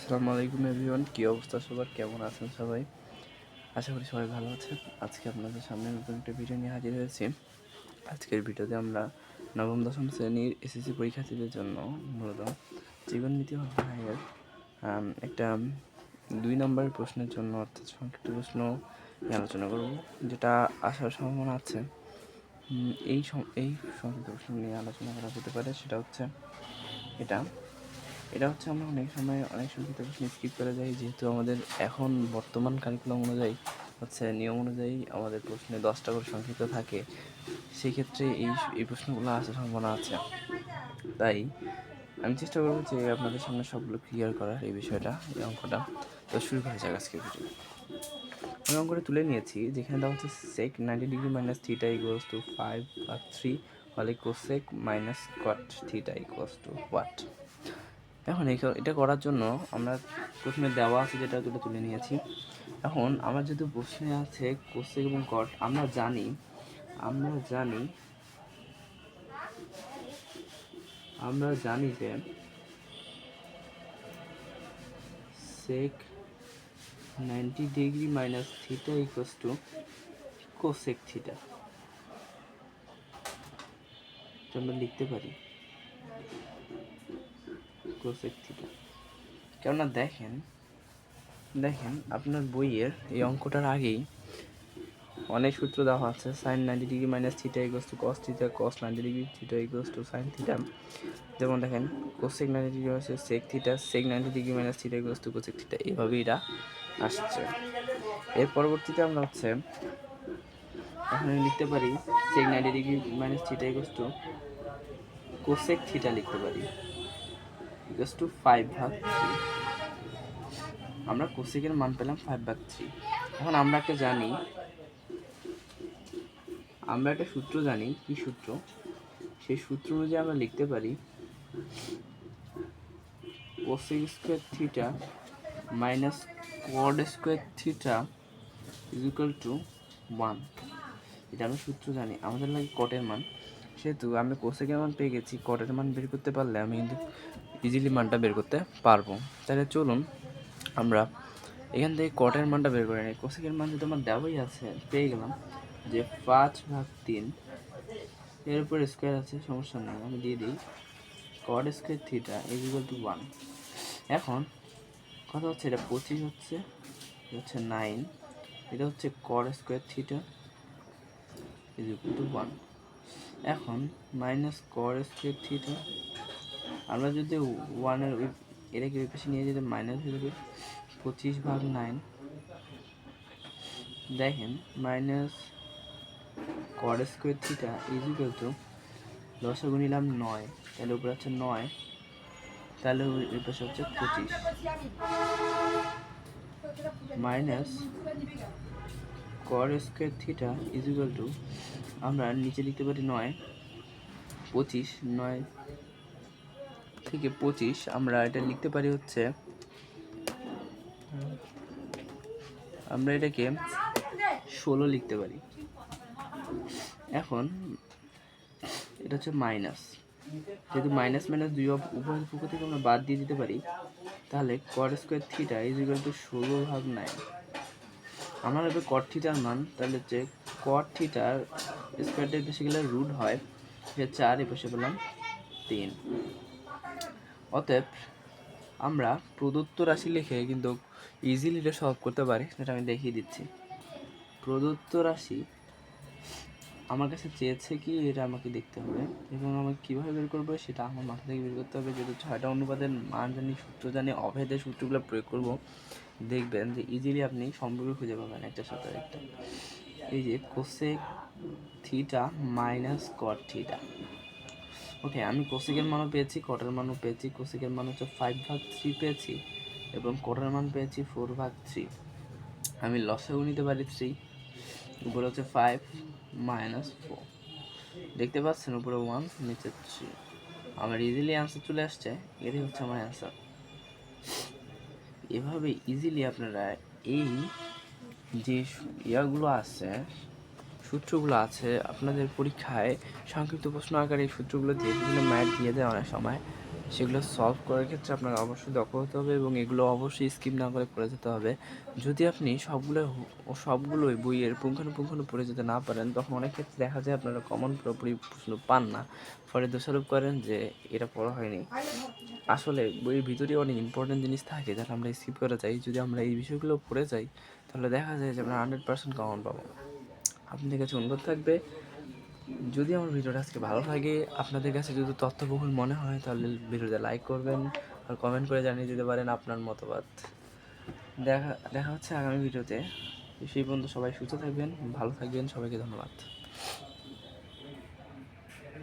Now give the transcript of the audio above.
আসসালামু আলাইকুম এভরিওয়ান, কী অবস্থা সবার? কেমন আছেন সবাই? আশা করি সবাই ভালো আছেন। আজকে আপনাদের সামনে নতুন একটা ভিডিও নিয়ে হাজির হয়েছি। আজকের ভিডিওতে আমরা নবম, দশম শ্রেণির এসএসসি পরীক্ষার্থীদের জন্য মূলত জীবননীতি অধ্যায়ের একটা দুই নম্বরের প্রশ্নের জন্য অর্থাৎ সংক্ষিপ্ত প্রশ্ন নিয়ে আলোচনা করব, যেটা আসার সম্ভাবনা আছে। এই এই সংক্ষিপ্ত প্রশ্ন নিয়ে আলোচনা করা যেতে পারে, সেটা হচ্ছে এটা। এটা হচ্ছে আমরা অনেক সময়, অনেক প্রশ্ন স্কিপ করে যাই, যেহেতু আমাদের এখন বর্তমান কারিকুলাম অনুযায়ী, হচ্ছে নিয়ম অনুযায়ী আমাদের প্রশ্নে দশটা করে সংক্ষিপ্ত থাকে, সেক্ষেত্রে এই এই প্রশ্নগুলো আসার সম্ভাবনা আছে। তাই আমি চেষ্টা করব যে আপনাদের সামনে সবগুলো ক্লিয়ার করার এই বিষয়টা, এই অঙ্কটা। তো শুরু করা যাক আজকে ভিডিও আমি অঙ্কটা তুলে নিয়েছি, যেখানে দেওয়া হচ্ছে sec ninety degree minus theta equals to five বা থ্রি ফলে cosec minus cot theta equals to what এখন এটা করার জন্য আমরা প্রথমে দেওয়া আছে যেটা ওটা তুলে নিয়েছি। এখন আমার যেহেতু প্রশ্নে আছে কোসেক এবং কট আমরা জানি আমরা জানি আমরা জানি যে sec ninety degree minus theta equals to cosec theta আমরা লিখতে পারি। কোসেক থিটা কেননা দেখেন দেখেন আপনার বইয়ের এই অঙ্কটার আগেই অনেক সূত্র দেওয়া আছে sine ninety degree minus theta equals to cos theta cos ninety degree theta equals to sine theta যেমন দেখেন কোসেক নাইনটি ডিগ্রি হচ্ছে sec theta sec ninety degree minus theta equals to cosec theta এইভাবে এটা আসছে। এর পরবর্তীতে আমরা হচ্ছে, এখন লিখতে পারি sec ninety degree minus theta equals to cosec theta লিখতে পারি। ইকুয়াস টু ফাইভ ভাগ থ্রি আমরা কোসেকের মান পেলাম ফাইভ ভাগ থ্রি এখন আমরা একটা জানি, আমরা একটা সূত্র জানি, কি সূত্র? সেই সূত্র অনুযায়ী আমরা লিখতে পারি cosec square theta minus cot square theta is equal to one এটা আমরা সূত্র জানি, আমাদের লাগে কটের মান। সেহেতু আমি কোসেকের মান পেয়ে গেছি কটের মান বের করতে পারলে আমি কিন্তু ইজিলি মানটা বের করতে পারব। তাহলে চলুন আমরা এখান থেকে কটের মানটা বের করে নিই। কোসেকের মান যদি আমার দেওয়াই আছে, পেয়ে গেলাম যে পাঁচ ভাগ তিন। এর উপর স্কোয়ার আছে, সমস্যা নেই, আমি দিয়ে দিই। Cot square theta is equal to one এখন কথা হচ্ছে এটা পঁচিশ হচ্ছে হচ্ছে নাইন এটা হচ্ছে cot square theta is equal to one এখন মাইনাস কর স্কোয়ার থিটা আমরা যদি ওয়ানের এটাকে ওই পাশে নিয়ে যেতে মাইনাস হয়ে যাবে পঁচিশ ভাগ নাইন দেখেন minus cot square theta is equal to দশে নিলাম নয়, তাহলে উপরে হচ্ছে নয়, তাহলে ওই পাশে হচ্ছে পঁচিশ। Minus cot square theta is equal to আমরা নিচে লিখতে পারি নয়, পঁচিশ, নয় থেকে পঁচিশ, আমরা এটা লিখতে পারি হচ্ছে, আমরা এটাকে ষোলো লিখতে পারি। এখন এটা হচ্ছে মাইনাস। যেহেতু মাইনাস মাইনাস দুই উভয় পক্ষ থেকে আমরা বাদ দিয়ে দিতে পারি, তাহলে cot square theta is equal to ষোলো ভাগ নাইন আমার হবে কট থিটার মান, তাহলে হচ্ছে কট থিটার স্কোয়ারটা বেশি গেলে রুট হয় সে চার এ পাশে পেলাম তিন। অতএব আমরা প্রদত্ত রাশি লিখে কিন্তু ইজিলি এটা সলভ করতে পারি, সেটা আমি দেখিয়ে দিচ্ছি। প্রদত্ত রাশি আমার কাছে চেয়েছে কি এটা আমাকে দেখতে হবে এবং আমাকে কীভাবে বের করব সেটা আমার মাথা থেকে বের করতে হবে। যেহেতু ছয়টা অনুপাতের মান জানি, সূত্র জানি অভেদের সূত্রগুলো প্রয়োগ করব, দেখবেন যে ইজিলি আপনি সম্পর্ক খুঁজে পাবেন একটার সাথে একটা এই যে cosec theta minus cot theta okay আমি কোসেকের মানও পেয়েছি কটের মানও পেয়েছি কোসেকের মান হচ্ছে ফাইভ ভাগ থ্রি পেয়েছি এবং কটের মান পেয়েছি ফোর ভাগ থ্রি আমি লসেও নিতে পারি থ্রি উপরে হচ্ছে ফাইভ মাইনাস ফোর দেখতে পাচ্ছেন উপরে ওয়ান নিচে থ্রি আমার ইজিলি অ্যান্সার চলে আসছে, এটাই হচ্ছে আমার অ্যান্সার এভাবে ইজিলি আপনারা এই যে ইয়াগুলো আছে সূত্রগুলো আছে, আপনাদের পরীক্ষায় সংক্ষিপ্ত প্রশ্ন আকারে এই সূত্রগুলো দিয়ে বিভিন্ন ম্যাথ দিয়ে দেয় অনেক সময়। সেগুলো সলভ করার ক্ষেত্রে আপনার অবশ্যই দক্ষ হতে হবে এবং এগুলো অবশ্যই স্কিপ না করে পড়ে যেতে হবে। যদি আপনি সবগুলো সবগুলোই বইয়ের পুঙ্খানুপুঙ্খানু পড়ে যেতে না পারেন, তখন অনেক ক্ষেত্রে দেখা যায় আপনারা কমন পুরোপুরি প্রশ্ন পান না। ফলে দোষারোপ করেন যে এটা পড়া হয়নি। আসলে বইয়ের ভিতরে অনেক ইম্পর্টেন্ট জিনিস থাকে যারা আমরা স্কিপ করে যাই। যদি আমরা এই বিষয়গুলো পড়ে যাই, তাহলে দেখা যায় যে আমরা হান্ড্রেড পার্সেন্ট কমন পাবো। আপনাদের কাছে অনুরোধ থাকবে, যদি আমার ভিডিওটা আজকে ভালো লাগে, আপনাদের কাছে যদি তথ্যবহুল মনে হয়, তাহলে ভিডিওতে লাইক করবেন আর কমেন্ট করে জানিয়ে দিতে পারেন আপনার মতবাদ। দেখা দেখা হচ্ছে আগামী ভিডিওতে। সেই পর্যন্ত সবাই সুস্থ থাকবেন, ভালো থাকবেন, সবাইকে ধন্যবাদ।